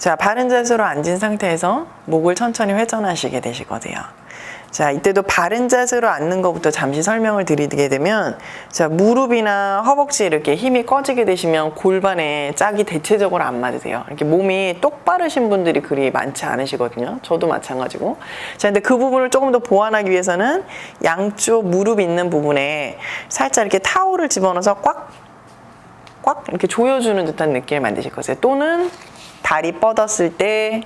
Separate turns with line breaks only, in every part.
자, 바른 자세로 앉은 상태에서 목을 천천히 회전하시게 되실 거세요. 자, 이때도 바른 자세로 앉는 것부터 잠시 설명을 드리게 되면, 자, 무릎이나 허벅지 이렇게 힘이 꺼지게 되시면 골반에 짝이 대체적으로 안 맞으세요. 이렇게 몸이 똑바르신 분들이 그리 많지 않으시거든요. 저도 마찬가지고. 자, 근데 그 부분을 조금 더 보완하기 위해서는 양쪽 무릎 있는 부분에 살짝 이렇게 타올을 집어넣어서 꽉, 꽉 이렇게 조여주는 듯한 느낌을 만드실 거세요. 또는 다리 뻗었을 때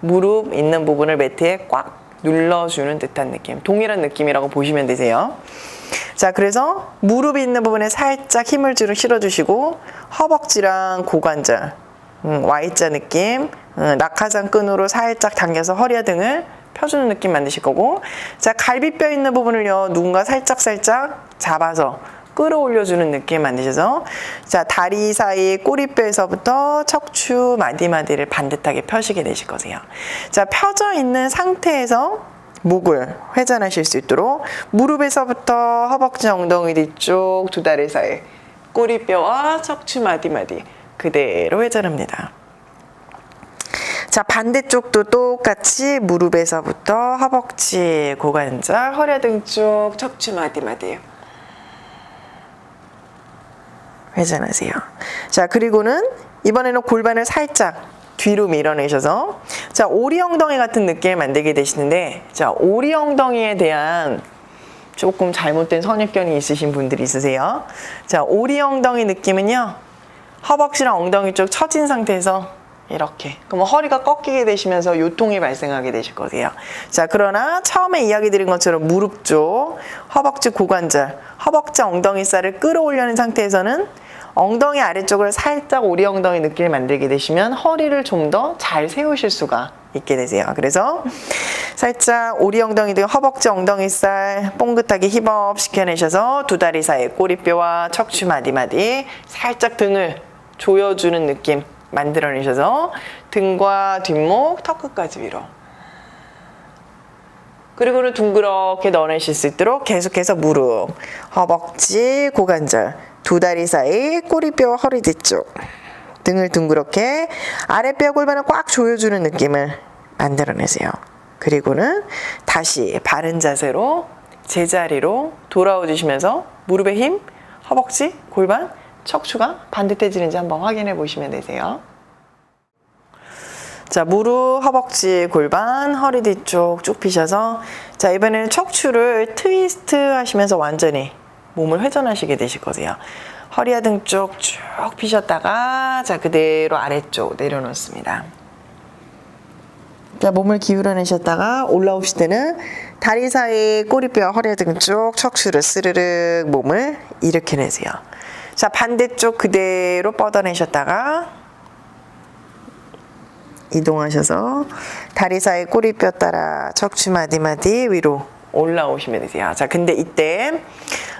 무릎 있는 부분을 매트에 꽉 눌러주는 듯한 느낌. 동일한 느낌이라고 보시면 되세요. 자, 그래서 무릎이 있는 부분에 살짝 힘을 주로 실어주시고 허벅지랑 고관절, 음, Y자 느낌, 음, 낙하산 끈으로 살짝 당겨서 허리와 등을 펴주는 느낌 만드실 거고 자, 갈비뼈 있는 부분을요, 누군가 살짝 살짝 잡아서 끌어올려주는 느낌 만드셔서 자 다리 사이 꼬리뼈에서부터 척추 마디마디를 반듯하게 펴시게 되실 거세요. 자 펴져 있는 상태에서 목을 회전하실 수 있도록 무릎에서부터 허벅지 엉덩이 뒤쪽 두 다리 사이 꼬리뼈와 척추 마디마디 그대로 회전합니다. 자 반대쪽도 똑같이 무릎에서부터 허벅지 고관절 허리 등 쪽 척추 마디마디 회전하세요. 자, 그리고는 이번에는 골반을 살짝 뒤로 밀어내셔서 자, 오리 엉덩이 같은 느낌을 만들게 되시는데 자, 오리 엉덩이에 대한 조금 잘못된 선입견이 있으신 분들이 있으세요. 자, 오리 엉덩이 느낌은요. 허벅지랑 엉덩이 쪽 처진 상태에서 이렇게. 그러면 허리가 꺾이게 되시면서 요통이 발생하게 되실 거세요. 자, 그러나 처음에 이야기 드린 것처럼 무릎 쪽, 허벅지 고관절, 허벅지 엉덩이 살을 끌어올려는 상태에서는 엉덩이 아래쪽을 살짝 오리 엉덩이 느낌을 만들게 되시면 허리를 좀 더 잘 세우실 수가 있게 되세요. 그래서 살짝 오리 엉덩이 등 허벅지 엉덩이 살 뽕긋하게 힙업 시켜내셔서 두 다리 사이 꼬리뼈와 척추 마디마디 살짝 등을 조여주는 느낌 만들어내셔서 등과 뒷목, 턱 끝까지 위로. 그리고는 둥그렇게 넣어내실 수 있도록 계속해서 무릎, 허벅지, 고관절, 두 다리 사이 꼬리뼈 허리 뒤쪽 등을 둥그렇게 아랫뼈 골반을 꽉 조여주는 느낌을 만들어내세요. 그리고는 다시 바른 자세로 제자리로 돌아오 주시면서 무릎의 힘, 허벅지, 골반, 척추가 반듯해지는지 한번 확인해 보시면 되세요. 자, 무릎, 허벅지, 골반, 허리 뒤쪽 쭉 피셔서 자, 이번에는 척추를 트위스트 하시면서 완전히 몸을 회전하시게 되실 거세요. 허리와 등 쪽 쭉 피셨다가 자, 그대로 아래쪽 내려놓습니다. 자, 몸을 기울여 내셨다가 올라오실 때는 다리 사이 꼬리뼈, 허리 등쪽 척추를 스르륵 몸을 일으켜 내세요. 자, 반대쪽 그대로 뻗어내셨다가 이동하셔서 다리 사이 꼬리뼈 따라 척추 마디마디 위로 올라오시면 되세요. 자, 근데 이때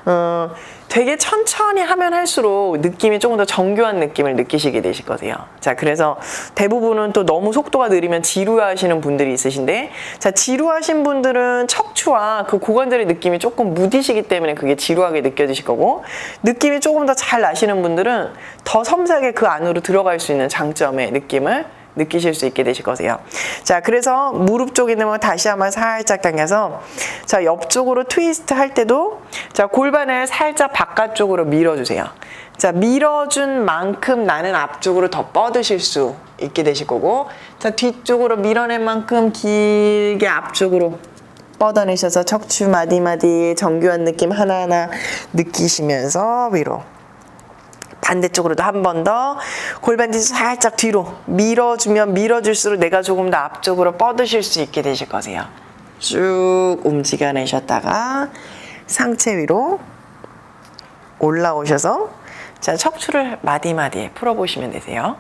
어, 되게 천천히 하면 할수록 느낌이 조금 더 정교한 느낌을 느끼시게 되실 거세요. 자, 그래서 대부분은 또 너무 속도가 느리면 지루하시는 분들이 있으신데, 자, 지루하신 분들은 척추와 그 고관절의 느낌이 조금 무디시기 때문에 그게 지루하게 느껴지실 거고, 느낌이 조금 더 잘 나시는 분들은 더 섬세하게 그 안으로 들어갈 수 있는 장점의 느낌을 느끼실 수 있게 되실 거세요. 자, 그래서 무릎 쪽에 있는 거 다시 한번 살짝 당겨서 자, 옆쪽으로 트위스트 할 때도 자, 골반을 살짝 바깥쪽으로 밀어주세요. 자, 밀어준 만큼 나는 앞쪽으로 더 뻗으실 수 있게 되실 거고 자, 뒤쪽으로 밀어낸 만큼 길게 앞쪽으로 뻗어내셔서 척추 마디마디의 정교한 느낌 하나하나 느끼시면서 위로 반대쪽으로도 한 번 더 골반 뒤 살짝 뒤로 밀어주면 밀어줄수록 내가 조금 더 앞쪽으로 뻗으실 수 있게 되실 거세요. 쭉 움직여내셨다가 상체 위로 올라오셔서 자 척추를 마디마디에 풀어보시면 되세요.